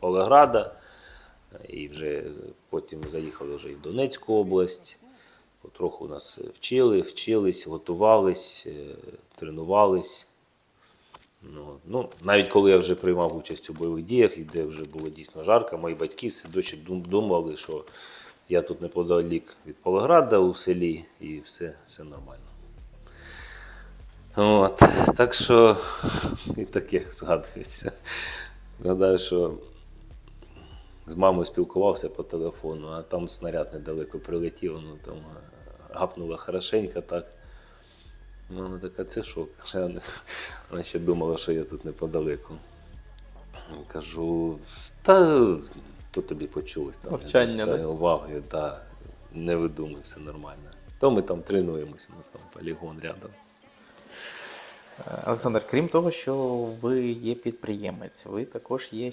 Павлограда, і вже потім заїхали вже і в Донецьку область. Потроху нас вчили, вчились, готувались, е, тренувались. Ну, ну, навіть коли я вже приймав участь у бойових діях, і де вже було дійсно жарко, мої батьки все дочі думали, що я тут неподалік від Павлограда у селі і все, все нормально. От, так що і таке згадується. Гадаю, що з мамою спілкувався по телефону, а там снаряд недалеко прилетів, ну там е, гапнуло хорошенько так. Ну, вона така, це шок. Вона, ще думала, що я тут неподалеку. Кажу, та то тобі почулось. Там, Мовчання, та, да? уваги, та, не видумуй, все нормально. То ми там тренуємося, у нас там полігон рядом. Олександр, крім того, що ви є підприємець, ви також є